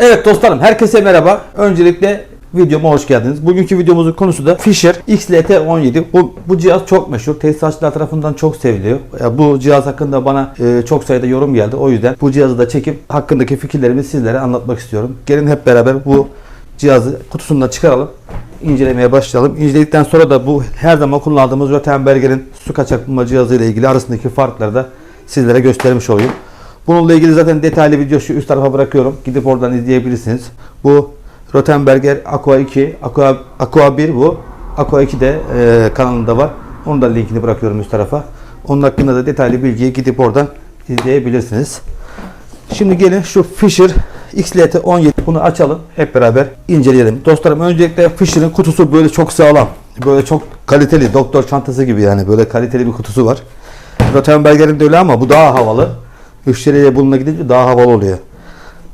Evet dostlarım herkese merhaba. Öncelikle videoma hoş geldiniz. Bugünkü videomuzun konusu da Fisher XLT17. Bu, bu cihaz çok meşhur. Tesisatçılar tarafından çok seviliyor. Ya bu cihaz hakkında bana e, çok sayıda yorum geldi. O yüzden bu cihazı da çekip hakkındaki fikirlerimi sizlere anlatmak istiyorum. Gelin hep beraber bu cihazı kutusundan çıkaralım. incelemeye başlayalım. İnceledikten sonra da bu her zaman kullandığımız Rottenberger'in su kaçaklanma cihazı ile ilgili arasındaki farkları da sizlere göstermiş olayım. Bununla ilgili zaten detaylı video şu üst tarafa bırakıyorum. Gidip oradan izleyebilirsiniz. Bu Rottenberger Aqua 2, Aqua, Aqua 1 bu. Aqua 2 de e, kanalında var. Onun da linkini bırakıyorum üst tarafa. Onun hakkında da detaylı bilgiyi gidip oradan izleyebilirsiniz. Şimdi gelin şu Fisher XLT 17 bunu açalım. Hep beraber inceleyelim. Dostlarım öncelikle Fisher'ın kutusu böyle çok sağlam. Böyle çok kaliteli. Doktor çantası gibi yani. Böyle kaliteli bir kutusu var. Rottenberger'in de öyle ama bu daha havalı. Müşteriyle bununla gidince daha havalı oluyor.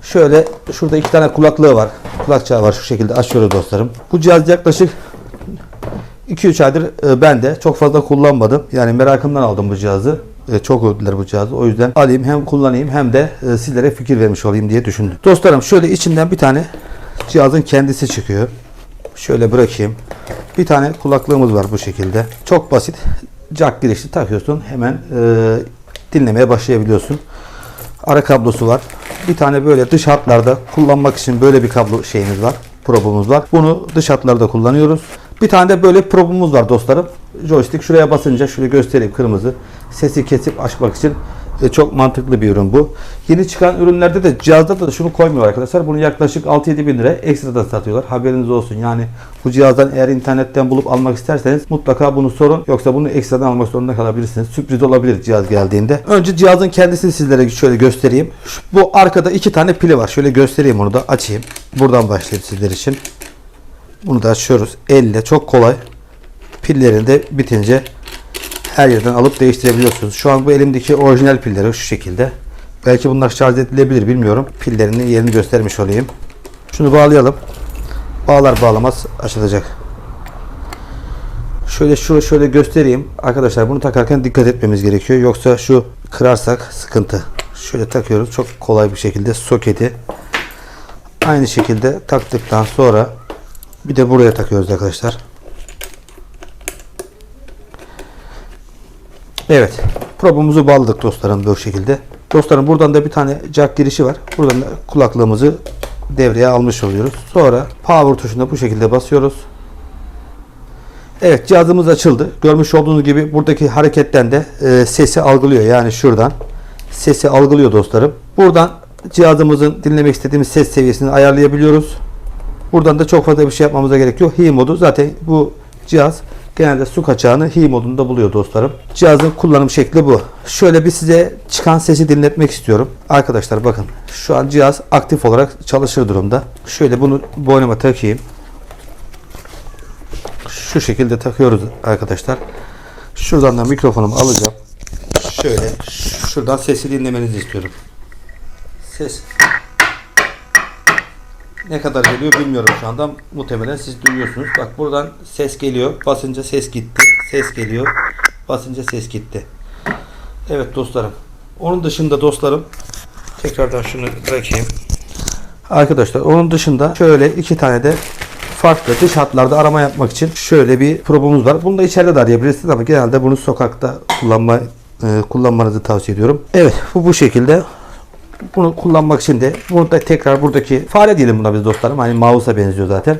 Şöyle şurada iki tane kulaklığı var. Kulakçağı var şu şekilde açıyoruz dostlarım. Bu cihaz yaklaşık 2-3 aydır e, ben de çok fazla kullanmadım. Yani merakımdan aldım bu cihazı. E, Çok övdüler bu cihazı. O yüzden alayım hem kullanayım hem de e, sizlere fikir vermiş olayım diye düşündüm. Dostlarım şöyle içinden bir tane cihazın kendisi çıkıyor. Şöyle bırakayım. Bir tane kulaklığımız var bu şekilde. Çok basit. Jack girişli takıyorsun. Hemen e, dinlemeye başlayabiliyorsun. Ara kablosu var. Bir tane böyle dış hatlarda kullanmak için böyle bir kablo şeyimiz var. Probumuz var. Bunu dış hatlarda kullanıyoruz. Bir tane de böyle probumuz var dostlarım. Joystick şuraya basınca şöyle göstereyim kırmızı. Sesi kesip açmak için e, çok mantıklı bir ürün bu. Yeni çıkan ürünlerde de cihazda da şunu koymuyor arkadaşlar. Bunu yaklaşık 6-7 bin lira ekstradan satıyorlar. Haberiniz olsun. Yani bu cihazdan eğer internetten bulup almak isterseniz mutlaka bunu sorun. Yoksa bunu ekstradan almak zorunda kalabilirsiniz. Sürpriz olabilir cihaz geldiğinde. Önce cihazın kendisini sizlere şöyle göstereyim. Bu arkada iki tane pili var. Şöyle göstereyim onu da açayım. Buradan başlayayım sizler için. Bunu da açıyoruz. Elle çok kolay. Pillerini de bitince her yerden alıp değiştirebiliyorsunuz. Şu an bu elimdeki orijinal pilleri şu şekilde. Belki bunlar şarj edilebilir bilmiyorum. Pillerinin yerini göstermiş olayım. Şunu bağlayalım. Bağlar bağlamaz açılacak. Şöyle şunu şöyle göstereyim. Arkadaşlar bunu takarken dikkat etmemiz gerekiyor. Yoksa şu kırarsak sıkıntı. Şöyle takıyoruz. Çok kolay bir şekilde soketi aynı şekilde taktıktan sonra bir de buraya takıyoruz arkadaşlar. Evet. Probumuzu bağladık dostlarım bu şekilde. Dostlarım buradan da bir tane jack girişi var. Buradan da kulaklığımızı devreye almış oluyoruz. Sonra power tuşuna bu şekilde basıyoruz. Evet cihazımız açıldı. Görmüş olduğunuz gibi buradaki hareketten de e, sesi algılıyor. Yani şuradan sesi algılıyor dostlarım. Buradan cihazımızın dinlemek istediğimiz ses seviyesini ayarlayabiliyoruz. Buradan da çok fazla bir şey yapmamıza gerek yok. Hi modu zaten bu cihaz genelde su kaçağını Hi modunda buluyor dostlarım. Cihazın kullanım şekli bu. Şöyle bir size çıkan sesi dinletmek istiyorum. Arkadaşlar bakın şu an cihaz aktif olarak çalışır durumda. Şöyle bunu boynuma takayım. Şu şekilde takıyoruz arkadaşlar. Şuradan da mikrofonumu alacağım. Şöyle şuradan sesi dinlemenizi istiyorum. Ses ne kadar geliyor bilmiyorum şu anda. Muhtemelen siz duyuyorsunuz. Bak buradan ses geliyor. Basınca ses gitti. Ses geliyor. Basınca ses gitti. Evet dostlarım. Onun dışında dostlarım tekrardan şunu bırakayım. Arkadaşlar onun dışında şöyle iki tane de farklı dış hatlarda arama yapmak için şöyle bir probumuz var. Bunu da içeride de arayabilirsiniz ama genelde bunu sokakta kullanma e, kullanmanızı tavsiye ediyorum. Evet bu bu şekilde. Bunu kullanmak için de bunu da tekrar buradaki fare diyelim buna biz dostlarım. Hani mouse'a benziyor zaten.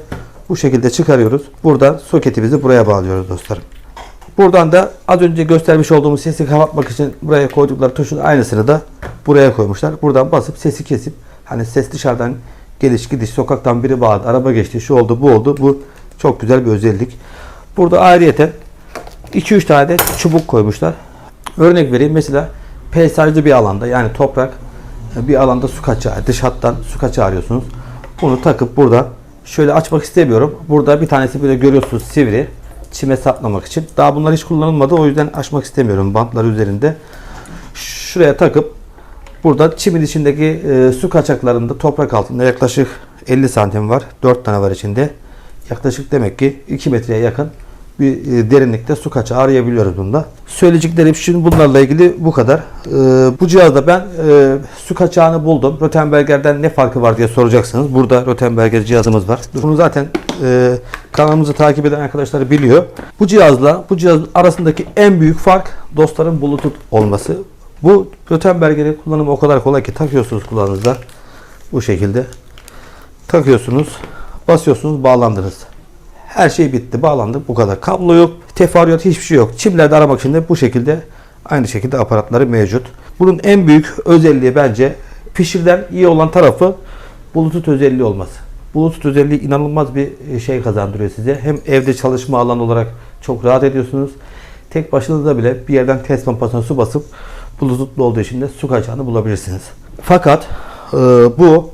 Bu şekilde çıkarıyoruz. Buradan soketimizi buraya bağlıyoruz dostlarım. Buradan da az önce göstermiş olduğumuz sesi kapatmak için buraya koydukları tuşun aynısını da buraya koymuşlar. Buradan basıp sesi kesip hani ses dışarıdan geliş gidiş sokaktan biri bağırdı, araba geçti, şu oldu, bu oldu. Bu çok güzel bir özellik. Burada ayrıyeten 2-3 tane de çubuk koymuşlar. Örnek vereyim mesela peyzajlı bir alanda yani toprak bir alanda su kaçağı, dış hattan su kaçağı arıyorsunuz. Bunu takıp burada şöyle açmak istemiyorum. Burada bir tanesi böyle görüyorsunuz sivri. Çime saplamak için. Daha bunlar hiç kullanılmadı. O yüzden açmak istemiyorum bantlar üzerinde. Şuraya takıp burada çimin içindeki e, su kaçaklarında toprak altında yaklaşık 50 santim var. 4 tane var içinde. Yaklaşık demek ki 2 metreye yakın bir e, derinlikte su kaçağı arayabiliyoruz bunda. Söyleyeceklerim şimdi bunlarla ilgili bu kadar. Ee, bu cihazda ben e, su kaçağını buldum. Rötenberger'den ne farkı var diye soracaksınız. Burada Rötenberger cihazımız var. Bunu zaten e, kanalımızı takip eden arkadaşlar biliyor. Bu cihazla bu cihaz arasındaki en büyük fark dostların Bluetooth olması. Bu Rötenberger'in kullanımı o kadar kolay ki takıyorsunuz kulağınızda. Bu şekilde takıyorsunuz, basıyorsunuz, bağlandınız. Her şey bitti, bağlandı. Bu kadar. Kablo yok, teferruat hiçbir şey yok. Çimlerde aramak için de bu şekilde aynı şekilde aparatları mevcut. Bunun en büyük özelliği bence Fisher'den iyi olan tarafı Bluetooth özelliği olması. Bluetooth özelliği inanılmaz bir şey kazandırıyor size. Hem evde çalışma alanı olarak çok rahat ediyorsunuz. Tek başınıza bile bir yerden test pompasına su basıp Bluetooth'lu olduğu için de su kaçağını bulabilirsiniz. Fakat e, bu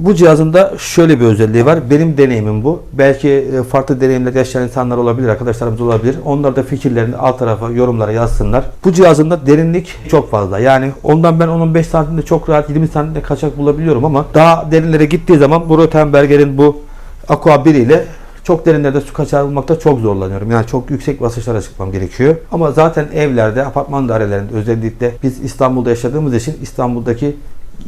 bu cihazın da şöyle bir özelliği var. Benim deneyimim bu. Belki e, farklı deneyimler yaşayan insanlar olabilir, arkadaşlarımız olabilir. Onlar da fikirlerini alt tarafa yorumlara yazsınlar. Bu cihazın da derinlik çok fazla. Yani ondan ben 10-15 santimde çok rahat 20 santimde kaçak bulabiliyorum ama daha derinlere gittiği zaman bu Rottenberger'in bu Aqua 1 ile çok derinlerde su kaçağı bulmakta çok zorlanıyorum. Yani çok yüksek basınçlara çıkmam gerekiyor. Ama zaten evlerde, apartman dairelerinde özellikle biz İstanbul'da yaşadığımız için İstanbul'daki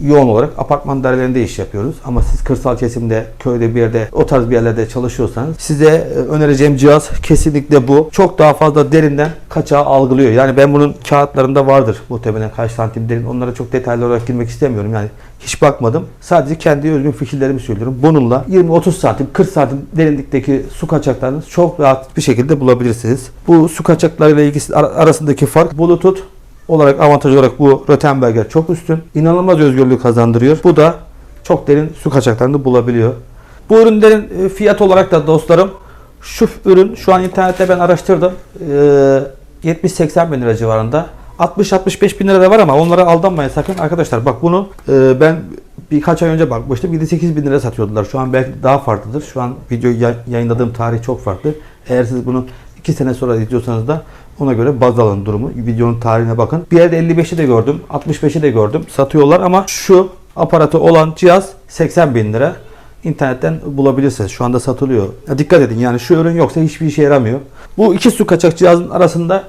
yoğun olarak apartman dairelerinde iş yapıyoruz. Ama siz kırsal kesimde, köyde bir yerde, o tarz bir yerlerde çalışıyorsanız size e, önereceğim cihaz kesinlikle bu. Çok daha fazla derinden kaçağı algılıyor. Yani ben bunun kağıtlarında vardır muhtemelen kaç santim derin. Onlara çok detaylı olarak girmek istemiyorum. Yani hiç bakmadım. Sadece kendi özgün fikirlerimi söylüyorum. Bununla 20-30 santim, 40 santim derinlikteki su kaçaklarını çok rahat bir şekilde bulabilirsiniz. Bu su kaçaklarıyla ilgisi arasındaki fark Bluetooth olarak avantaj olarak bu Rottenberger çok üstün. İnanılmaz özgürlük kazandırıyor. Bu da çok derin su kaçaklarını bulabiliyor. Bu ürünlerin e, fiyat olarak da dostlarım şu ürün şu an internette ben araştırdım. Ee, 70-80 bin lira civarında. 60-65 bin lira da var ama onlara aldanmayın sakın. Arkadaşlar bak bunu e, ben birkaç ay önce bakmıştım. 7-8 bin lira satıyordular. Şu an belki daha farklıdır. Şu an videoyu yayınladığım tarih çok farklı. Eğer siz bunu 2 sene sonra izliyorsanız da ona göre baz alın durumu. Videonun tarihine bakın. Bir yerde 55'i de gördüm. 65'i de gördüm. Satıyorlar ama şu aparatı olan cihaz 80 bin lira. İnternetten bulabilirsiniz. Şu anda satılıyor. Ya dikkat edin yani şu ürün yoksa hiçbir işe yaramıyor. Bu iki su kaçak cihazın arasında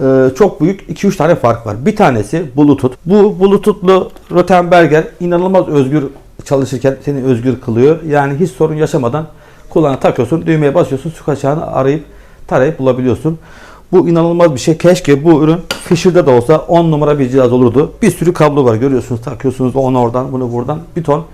e, çok büyük 2-3 tane fark var. Bir tanesi Bluetooth. Bu Bluetooth'lu Rottenberger inanılmaz özgür çalışırken seni özgür kılıyor. Yani hiç sorun yaşamadan kulağına takıyorsun, düğmeye basıyorsun, su kaçağını arayıp tarayıp bulabiliyorsun. Bu inanılmaz bir şey. Keşke bu ürün Fisher'da da olsa 10 numara bir cihaz olurdu. Bir sürü kablo var görüyorsunuz. Takıyorsunuz onu oradan bunu buradan. Bir ton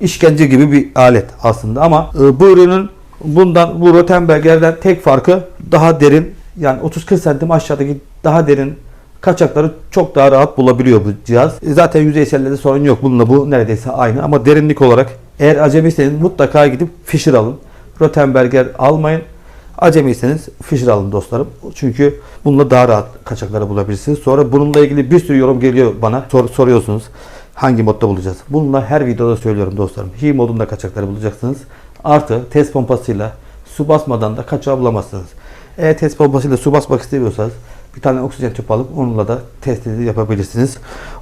işkence gibi bir alet aslında ama e, bu ürünün bundan bu Rottenberger'den tek farkı daha derin yani 30-40 santim aşağıdaki daha derin kaçakları çok daha rahat bulabiliyor bu cihaz. E, zaten yüzeysellerde sorun yok. Bununla bu neredeyse aynı ama derinlik olarak eğer acemiyseniz mutlaka gidip Fisher alın. Rottenberger almayın. Acemiyseniz Fisher alın dostlarım. Çünkü bununla daha rahat kaçakları bulabilirsiniz. Sonra bununla ilgili bir sürü yorum geliyor bana. Sor, soruyorsunuz. Hangi modda bulacağız? Bununla her videoda söylüyorum dostlarım. Hi modunda kaçakları bulacaksınız. Artı test pompasıyla su basmadan da kaçağı bulamazsınız. Eğer test pompasıyla su basmak istemiyorsanız bir tane oksijen tüpü alıp onunla da testinizi yapabilirsiniz.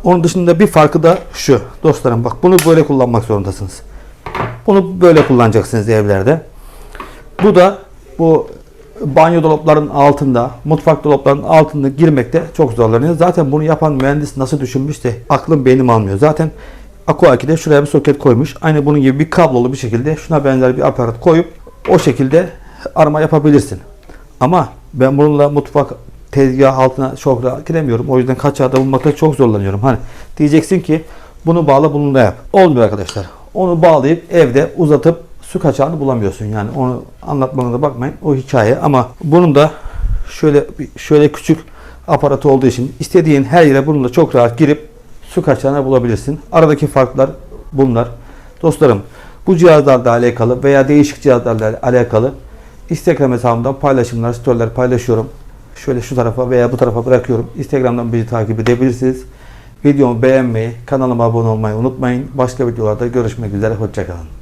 Onun dışında bir farkı da şu. Dostlarım bak bunu böyle kullanmak zorundasınız. Bunu böyle kullanacaksınız evlerde. Bu da bu banyo dolapların altında, mutfak dolaplarının altında girmekte çok zorlanıyor. Zaten bunu yapan mühendis nasıl düşünmüşse aklım benim almıyor. Zaten Aqua 2'de şuraya bir soket koymuş. Aynı bunun gibi bir kablolu bir şekilde şuna benzer bir aparat koyup o şekilde arama yapabilirsin. Ama ben bununla mutfak tezgah altına çok rahat giremiyorum. O yüzden kaçağı da bulmakta çok zorlanıyorum. Hani diyeceksin ki bunu bağla bununla yap. Olmuyor arkadaşlar. Onu bağlayıp evde uzatıp su kaçağını bulamıyorsun. Yani onu anlatmana da bakmayın. O hikaye ama bunun da şöyle şöyle küçük aparatı olduğu için istediğin her yere bununla çok rahat girip su kaçağını bulabilirsin. Aradaki farklar bunlar. Dostlarım bu cihazlarla alakalı veya değişik cihazlarla alakalı Instagram hesabımdan paylaşımlar, storyler paylaşıyorum. Şöyle şu tarafa veya bu tarafa bırakıyorum. Instagram'dan bizi takip edebilirsiniz. Videomu beğenmeyi, kanalıma abone olmayı unutmayın. Başka videolarda görüşmek üzere. Hoşçakalın.